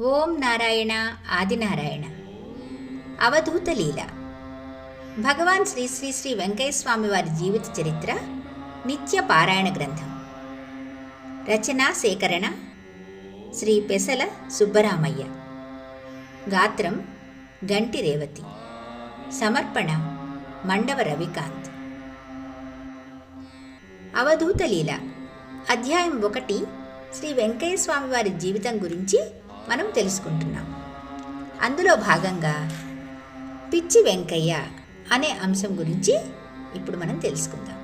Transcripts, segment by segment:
ఓం నారాయణ ఆదినారాయణ. అవధూత లీల. భగవాన్ శ్రీ శ్రీ శ్రీ వెంకయ్యస్వామి వారి జీవిత చరిత్ర నిత్య పారాయణ గ్రంథం. రచనా సేకరణ శ్రీ పెసల సుబ్బరామయ్య. గాత్రం గంటి రేవతి. సమర్పణ మండవ రవికాంత్. అవధూత లీల. అధ్యాయం ఒకటి శ్రీ వెంకయ్య స్వామి వారి జీవితం గురించి మనం తెలుసుకుంటున్నాం. అందులో భాగంగా పిచ్చి వెంకయ్య అనే అంశం గురించి ఇప్పుడు మనం తెలుసుకుందాం.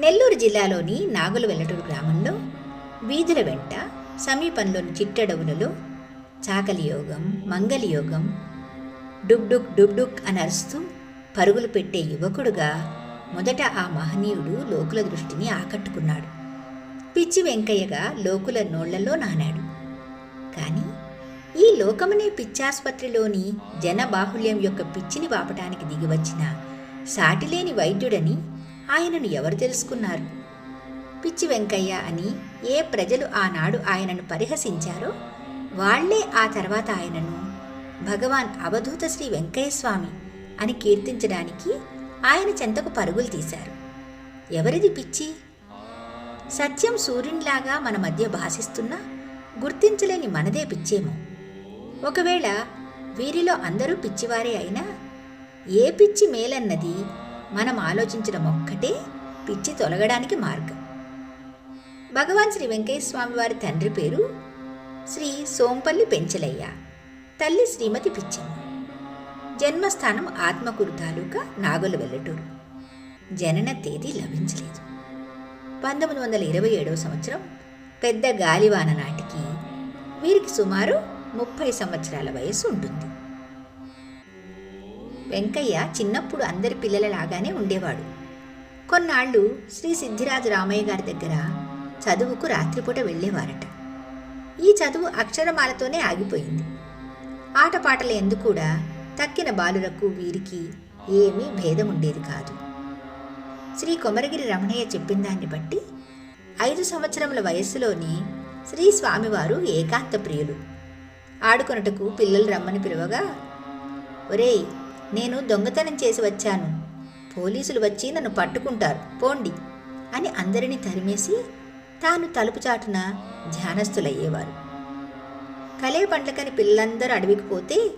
నెల్లూరు జిల్లాలోని నాగుల వెల్లటూరు గ్రామంలో వీధుల వెంట సమీపంలోని చిట్టడవులలో చాకలి యోగం మంగలి యోగం డుబ్డుక్ డుబ్డుక్ అని అరుస్తూ పరుగులు పెట్టే యువకుడుగా మొదట ఆ మహనీయుడు లోకుల దృష్టిని ఆకట్టుకున్నాడు. పిచ్చి వెంకయ్యగా లోకుల నోళ్ళలో నానాడు. కానీ ఈ లోకమనే పిచ్చాసుపత్రిలోని జనబాహుళ్యం యొక్క పిచ్చిని వాపటానికి దిగివచ్చిన సాటిలేని వైద్యుడని ఆయనను ఎవరు తెలుసుకున్నారు? పిచ్చి వెంకయ్య అని ఏ ప్రజలు ఆనాడు ఆయనను పరిహసించారో వాళ్ళే ఆ తర్వాత ఆయనను భగవాన్ అవధూత శ్రీ వెంకయ్యస్వామి అని కీర్తించడానికి ఆయన చెంతకు పరుగులు తీశారు. ఎవరిది పిచ్చి? సత్యం సూర్యునిలాగా మన మధ్య భాషిస్తున్నా గుర్తించలేని మనదే పిచ్చేమో. ఒకవేళ వీరిలో అందరూ పిచ్చివారే అయినా ఏ పిచ్చి మేలన్నది మనం ఆలోచించడం ఒక్కటే పిచ్చి తొలగడానికి మార్గం. భగవాన్ శ్రీ వెంకయ్య వారి తండ్రి పేరు శ్రీ సోంపల్లి పెంచలయ్య తల్లి శ్రీమతి పిచ్చమ్మ. జన్మస్థానం ఆత్మకూరు తాలూకా నాగుల వెల్లటూరు. జనన తేదీ లభించలేదు. పంతొమ్మిది వందల ఇరవై ఏడవ సంవత్సరం పెద్ద గాలివాన నాటికి వీరికి సుమారు ముప్పై సంవత్సరాల వయసు ఉంటుంది. వెంకయ్య చిన్నప్పుడు అందరి పిల్లలలాగానే ఉండేవాడు. కొన్నాళ్ళు శ్రీ సిద్ధిరాజు రామయ్య గారి దగ్గర చదువుకు రాత్రిపూట వెళ్ళేవారట. ఈ చదువు అక్షరమాలతోనే ఆగిపోయింది. ఆటపాటల ఎందు కూడా తక్కిన బాలులకు వీరికి ఏమీ భేదం ఉండేది కాదు. శ్రీ కొమరగిరి రమణయ్య చెప్పిన దాన్ని బట్టి ఐదు సంవత్సరముల వయస్సులోని శ్రీ స్వామివారు ఏకాంత ప్రియులు. ఆడుకొనుటకు పిల్లలు రమ్మని పిలువగా ఒరేయ్ నేను దొంగతనం చేసి వచ్చాను. పోలీసులు వచ్చి నన్ను పట్టుకుంటారు. పోండి అని అందరినీ తరిమేసి తాను తలుపు చాటున ధ్యానస్థులయ్యేవారు. కలే పండ్లకని పిల్లలందరూ అడవికి పోతే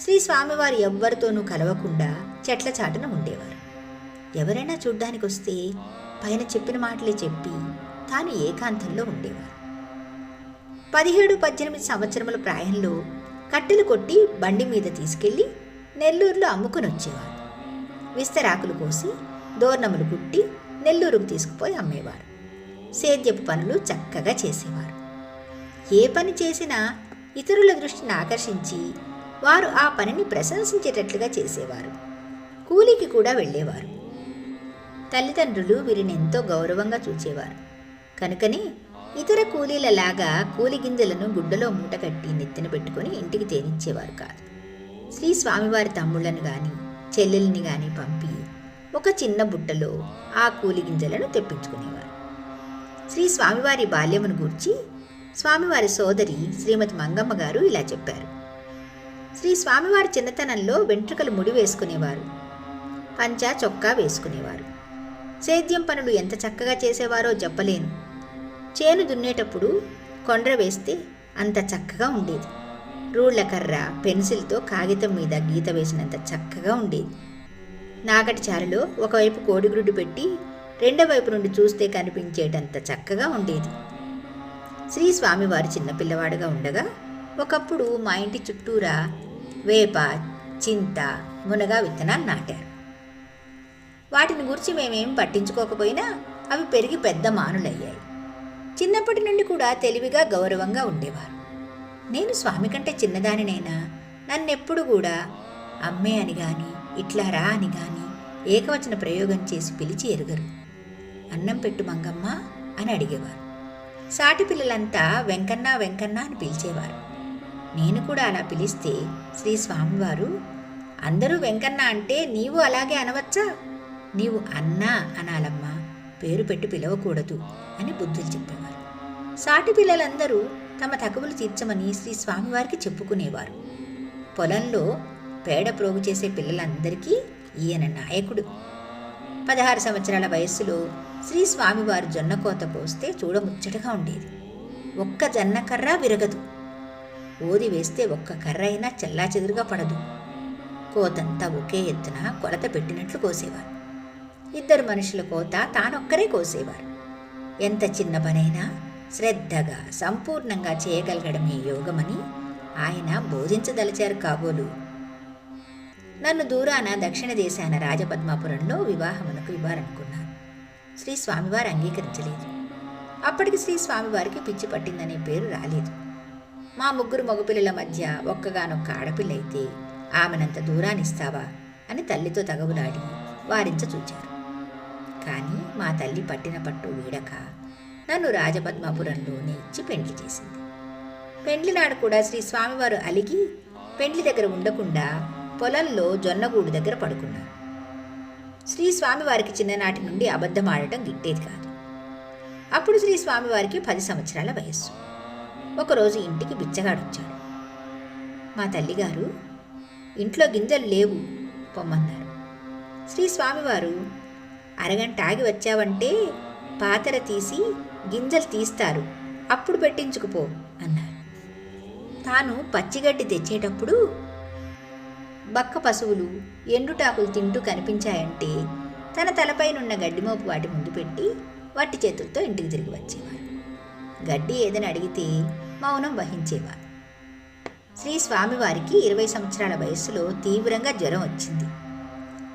శ్రీ స్వామివారు ఎవ్వరితోనూ కలవకుండా చెట్ల చాటున ఉండేవారు. ఎవరైనా చూడ్డానికి వస్తే పైన చెప్పిన మాటలే చెప్పి తాను ఏకాంతంలో ఉండేవారు. పదిహేడు పద్దెనిమిది సంవత్సరముల ప్రాయంలో కట్టెలు కొట్టి బండి మీద తీసుకెళ్ళి నెల్లూరులో అమ్ముకుని వచ్చేవారు విస్తరాకులు కోసి దోర్ణములు కుట్టి నెల్లూరుకు తీసుకుపోయి అమ్మేవారు. సేద్యపు పనులు చక్కగా చేసేవారు. ఏ పని చేసినా ఇతరుల దృష్టిని ఆకర్షించి వారు ఆ పనిని ప్రశంసించేటట్లుగా చేసేవారు. కూలికి కూడా వెళ్ళేవారు. తల్లిదండ్రులు వీరిని ఎంతో గౌరవంగా చూచేవారు. కనుకనే ఇతర కూలీలలాగా కూలి గింజలను గుడ్డలో మూటకట్టి నెత్తిన పెట్టుకుని ఇంటికి తేనిచ్చేవారు కాదు. శ్రీ స్వామివారి తమ్ముళ్ళను గాని చెల్లెల్ని గాని పంపి ఒక చిన్న బుట్టలో ఆ కూలి గింజలను తెప్పించుకునేవారు. శ్రీ స్వామివారి బాల్యమును గూర్చి స్వామివారి సోదరి శ్రీమతి మంగమ్మ గారు ఇలా చెప్పారు. శ్రీ స్వామివారి చిన్నతనంలో వెంట్రుకలు ముడి వేసుకునేవారు. పంచా చొక్కా వేసుకునేవారు. సేద్యం పనులు ఎంత చక్కగా చేసేవారో చెప్పలేను చేను దున్నేటప్పుడు కొండ్ర వేస్తే అంత చక్కగా ఉండేది. రూళ్ళ కర్ర పెన్సిల్తో కాగితం మీద గీత వేసినంత చక్కగా ఉండేది. నాగటి చారులో ఒకవైపు కోడిగుడ్డు పెట్టి రెండో వైపు నుండి చూస్తే కనిపించేటంత చక్కగా ఉండేది. శ్రీ స్వామివారు చిన్నపిల్లవాడుగా ఉండగా ఒకప్పుడు మా ఇంటి చుట్టూరా వేప చింత మునగ విత్తనాలు నాటారు. వాటిని గురించి మేమేం పట్టించుకోకపోయినా అవి పెరిగి పెద్ద మానులయ్యాయి. చిన్నప్పటి నుండి కూడా తెలివిగా గౌరవంగా ఉండేవారు. నేను స్వామి కంటే చిన్నదానినైనా నన్నెప్పుడు కూడా అమ్మే అని గాని ఇట్లా రా అని గాని ఏకవచన ప్రయోగం చేసి పిలిచి ఎరుగరు. అన్నం పెట్టు మంగమ్మ అని అడిగేవారు. సాటి పిల్లలంతా వెంకన్న వెంకన్న అని పిలిచేవారు. నేను కూడా అలా పిలిస్తే శ్రీ స్వామివారు అందరూ వెంకన్న అంటే నీవు అలాగే అనవచ్చా? నీవు అన్నా అనాలమ్మా. పేరు పెట్టి పిలవకూడదు అని బుద్ధులు చెప్పేవారు. సాటి పిల్లలందరూ తమ తకవులు తీర్చమని శ్రీ స్వామివారికి చెప్పుకునేవారు. పొలంలో పేడ ప్రోగు చేసే పిల్లలందరికీ ఈయన నాయకుడు. పదహారు సంవత్సరాల వయస్సులో శ్రీ స్వామివారు జొన్న కోత పోస్తే చూడముచ్చటగా ఉండేది. ఒక్క జొన్న కర్ర విరగదు. ఓది వేస్తే ఒక్క కర్ర అయినా చెల్లాచెదురుగా పడదు. కోతంతా ఒకే ఎత్తున కొలత పెట్టినట్లు కోసేవారు. ఇద్దరు మనుషుల కోత తానొక్కరే కోసేవారు. ఎంత చిన్న పనైనా శ్రద్ధగా సంపూర్ణంగా చేయగలగడమే యోగమని ఆయన బోధించదలిచారు కాబోలు. నన్ను దూరాన దక్షిణ దేశాన రాజపద్మాపురంలో వివాహమునకు ఇవ్వాలనుకున్నాను. శ్రీ స్వామివారు అంగీకరించలేదు. అప్పటికి శ్రీ స్వామివారికి పిచ్చి పట్టిందనే పేరు రాలేదు. మా ముగ్గురు మగపిల్లల మధ్య ఒక్కగానొక్క ఆడపిల్ల అయితే ఆమెనంత దూరానిస్తావా అని తల్లితో తగవులాడి వారించ చూచారు. కానీ మా తల్లి పట్టిన పట్టు వీడక. నన్ను రాజపద్మాపురంలోనే ఇచ్చి పెండ్లి చేసింది. పెండ్లి నాడు కూడా శ్రీ స్వామివారు అలిగి పెండ్లి దగ్గర ఉండకుండా పొలంలో జొన్నగూడు దగ్గర పడుకున్నారు. శ్రీ స్వామివారికి చిన్ననాటి నుండి అబద్ధం ఆడటం గిట్టేది కాదు. అప్పుడు శ్రీ స్వామివారికి పది సంవత్సరాల వయస్సు. ఒకరోజు ఇంటికి బిచ్చగాడొచ్చాడు. మా తల్లిగారు ఇంట్లో గింజలు లేవు పొమ్మన్నారు శ్రీ స్వామివారు అరగంట ఆగి వచ్చావంటే పాతర తీసి గింజలు తీస్తారు. అప్పుడు పెట్టించుకుపో అన్నారు తాను పచ్చిగడ్డి తెచ్చేటప్పుడు బక్క పశువులు ఎండుటాకులు తింటూ కనిపించాయంటే తన తలపైనున్న గడ్డిమోపు వాటి ముందు పెట్టి వట్టి చేతులతో ఇంటికి తిరిగి వచ్చేవారు గడ్డి ఏదని అడిగితే మౌనం వహించేవారు శ్రీ స్వామివారికి ఇరవై సంవత్సరాల వయస్సులో తీవ్రంగా జ్వరం వచ్చింది.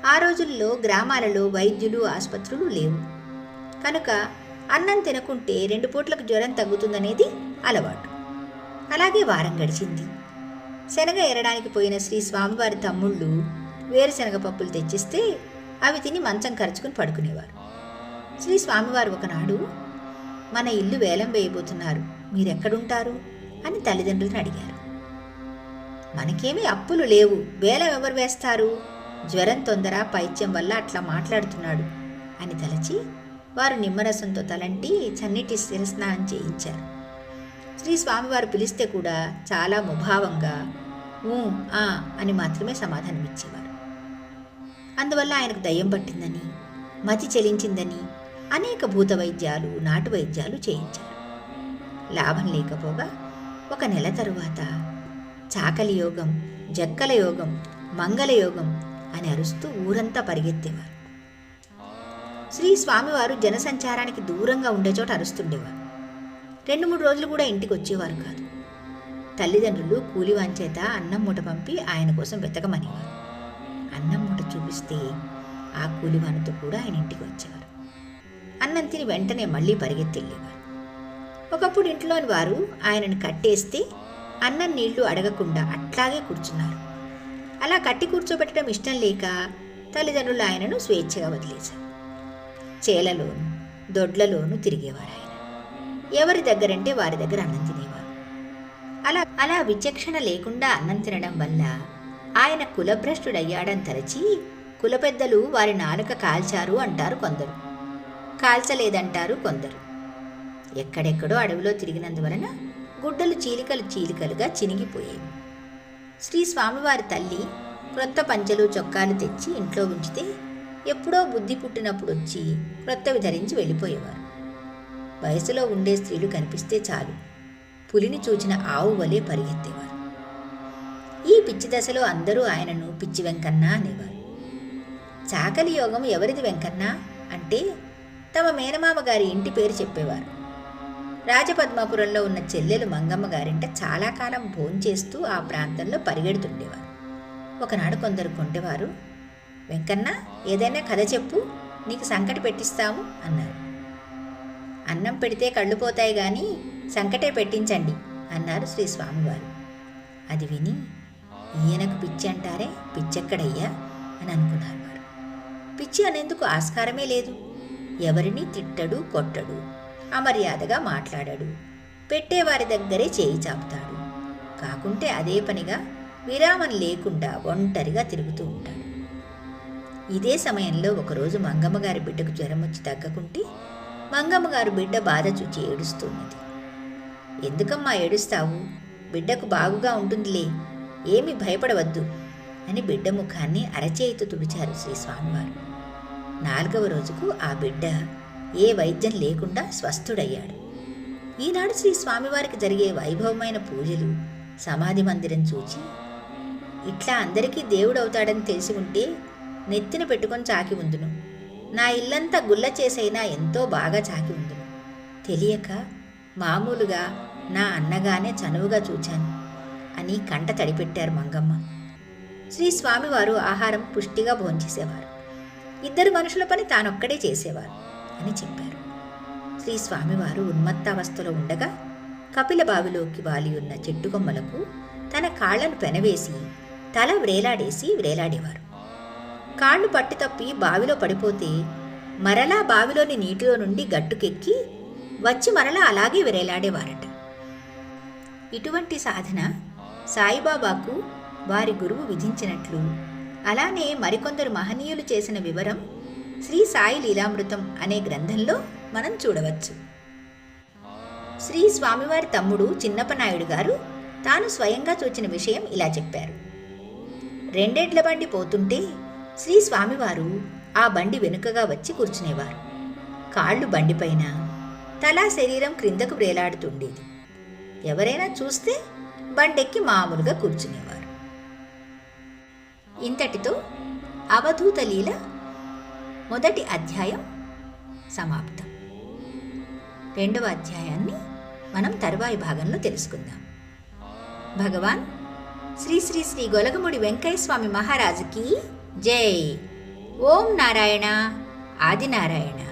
ఆ రోజుల్లో గ్రామాలలో వైద్యులు ఆసుపత్రులు లేవు. కనుక అన్నం తినకుంటే రెండు పూట్లకు జ్వరం తగ్గుతుందనేది అలవాటు. అలాగే వారం గడిచింది. శనగ ఎరడానికి పోయిన శ్రీ స్వామివారి తమ్ముళ్ళు వేరుశనగ పప్పులు తెచ్చిస్తే అవి తిని మంచం ఖర్చుకుని పడుకునేవారు. శ్రీ స్వామివారు ఒకనాడు మన ఇల్లు వేలం వేయబోతున్నారు. మీరెక్కడుంటారు? అని తల్లిదండ్రులను అడిగారు. మనకేమీ అప్పులు లేవు. వేలం ఎవరు వేస్తారు? జ్వరం తొందర పైత్యం వల్ల అట్లా మాట్లాడుతున్నాడు అని తలచి వారు నిమ్మరసంతో తలంటి చన్నిటి శిరస్నానం చేయించారు. శ్రీ స్వామివారు పిలిస్తే కూడా చాలా ముభావంగా ఊ ఆ అని మాత్రమే సమాధానమిచ్చేవారు. అందువల్ల ఆయనకు దయ్యం పట్టిందని మతి చెలించిందని అనేక భూత వైద్యాలు నాటు వైద్యాలు చేయించారు. లాభం లేకపోగా ఒక నెల తరువాత చాకలి యోగం జక్కల యోగం మంగళయోగం అని అరుస్తూ ఊరంతా పరిగెత్తేవారు. శ్రీ స్వామివారు జనసంచారానికి దూరంగా ఉండే చోట అరుస్తుండేవారు. రెండు మూడు రోజులు కూడా ఇంటికి వచ్చేవారు కాదు. తల్లిదండ్రులు కూలివాంచేత అన్నం మూట పంపి ఆయన కోసం వెతకమనేవారు. అన్నం మూట చూపిస్తే ఆ కూలివానితో కూడా ఆయన ఇంటికి వచ్చేవారు అన్నం తిని వెంటనే మళ్ళీ పరిగెత్తెళ్ళేవారు. ఒకప్పుడు ఇంట్లోని వారు ఆయనను కట్టేస్తే అన్నం నీళ్ళు అడగకుండా అట్లాగే కూర్చున్నారు. అలా కట్టి కూర్చోబెట్టడం ఇష్టం లేక తల్లిదండ్రులు ఆయనను స్వేచ్ఛగా వదిలేశారు. చేలలోను దొడ్లలోనూ తిరిగేవారు ఆయన ఎవరి దగ్గరంటే వారి దగ్గర అన్నం తినేవారు. అలా అలా విచక్షణ లేకుండా అన్నం తినడం వల్ల ఆయన కులభ్రష్టుడయ్యాడని తలచి కులపెద్దలు వారి నాలుక కాల్చారు అంటారు కొందరు. కాల్చలేదంటారు కొందరు. ఎక్కడెక్కడో అడవిలో తిరిగినందువలన గుడ్డలు చీలికలు చీలికలుగా చినిగిపోయేవి. శ్రీ స్వామివారి తల్లి క్రొత్త పంచలు చొక్కాలు తెచ్చి ఇంట్లో ఉంచితే ఎప్పుడో బుద్ధి పుట్టినప్పుడు వచ్చి క్రొత్తవి ధరించి వెళ్ళిపోయేవారు. వయసులో ఉండే స్త్రీలు కనిపిస్తే చాలు. పులిని చూచిన ఆవు వలె పరిగెత్తేవారు. ఈ పిచ్చి దశలో అందరూ ఆయనను పిచ్చి వెంకన్న అనేవారు. చాకలి యోగం ఎవరిది వెంకన్న? అంటే తమ మేనమామ గారి ఇంటి పేరు చెప్పేవారు. రాజపద్మాపురంలో ఉన్న చెల్లెలు మంగమ్మ గారింట చాలా కాలం భోంచేస్తూ ఆ ప్రాంతంలో పరిగెడుతుండేవారు. ఒకనాడు కొందరు కొండేవారు వెంకన్న ఏదైనా కథ చెప్పు నీకు సంకటి పెట్టిస్తాము అన్నారు. అన్నం పెడితే కళ్ళు పోతాయి కానీ సంకటే పెట్టించండి అన్నారు శ్రీ స్వామివారు. అది విని ఈయనకు పిచ్చి అంటారే పిచ్చెక్కడయ్యా అని అనుకున్నారు వారు. పిచ్చి అనేందుకు ఆస్కారమే లేదు. ఎవరిని తిట్టడు కొట్టడు. అమర్యాదగా మాట్లాడాడు. పెట్టేవారి దగ్గరే చేయి చాపుతాడు. కాకుంటే అదే పనిగా విరామం లేకుండా ఒంటరిగా తిరుగుతూ ఉంటాడు. ఇదే సమయంలో ఒకరోజు మంగమ్మ గారి బిడ్డకు జ్వరం వచ్చి తగ్గకుంటే మంగమ్మగారు బిడ్డ బాధ చూచి ఏడుస్తున్నది. ఎందుకమ్మా ఏడుస్తావు? బిడ్డకు బాగుగా ఉంటుందిలే. ఏమి భయపడవద్దు అని బిడ్డ ముఖాన్ని అరచేయితో తుడిచారు శ్రీ స్వామివారు. నాలుగవ రోజుకు ఆ బిడ్డ ఏ వైద్యం లేకుండా స్వస్థుడయ్యాడు. ఈనాడు శ్రీ స్వామివారికి జరిగే వైభవమైన పూజలు సమాధి మందిరం చూచి ఇట్లా అందరికీ దేవుడవుతాడని తెలిసి ఉంటే నెత్తిన పెట్టుకొని చాకి ఉందును. నా ఇల్లంతా గుల్ల చేసైనా ఎంతో బాగా చాకి ఉందును. తెలియక మామూలుగా నా అన్నగానే చనువుగా చూచాను. అని కంట తడిపెట్టారు మంగమ్మ. శ్రీ స్వామివారు ఆహారం పుష్టిగా భోంచేసేవారు. ఇద్దరు మనుషుల పని తానొక్కడే చేసేవారు. అని చెప్పారు. శ్రీ స్వామివారు ఉన్మత్తావస్థలో ఉండగా కపిల బావిలోకి వాలి ఉన్న చెట్టు కొమ్మలకు తన కాళ్ళను పెనవేసి తల వ్రేలాడేసి వ్రేలాడేవారు. కాళ్ళు పట్టి తప్పి బావిలో పడిపోతే మరలా బావిలోని నీటిలో నుండి గట్టుకెక్కి వచ్చి మరలా అలాగే విరేలాడేవారట. ఇటువంటి సాధన సాయిబాబాకు వారి గురువు విధించినట్లు అలానే మరికొందరు మహనీయులు చేసిన వివరం శ్రీ సాయి లీలామృతం అనే గ్రంథంలో మనం చూడవచ్చు. శ్రీ స్వామివారి తమ్ముడు చిన్నప్పనాయుడు గారు తాను స్వయంగా చూచిన విషయం ఇలా చెప్పారు. రెండేళ్ళ బండి పోతుంటే శ్రీ స్వామివారు ఆ బండి వెనుకగా వచ్చి కూర్చునేవారు. కాళ్ళు బండిపైన తలా శరీరం క్రిందకు వేలాడుతుండేది ఎవరైనా చూస్తే బండెక్కి మామూలుగా కూర్చునేవారు. ఇంతటితో అవధూత లీల మొదటి అధ్యాయం సమాప్తం. రెండవ అధ్యాయాన్ని మనం తరువాయి భాగంలో తెలుసుకుందాం. భగవాన్ శ్రీ శ్రీ శ్రీ గొలగముడి వెంకయ్యస్వామి మహారాజుకి జై. ఓం నారాయణ ఆదినారాయణ.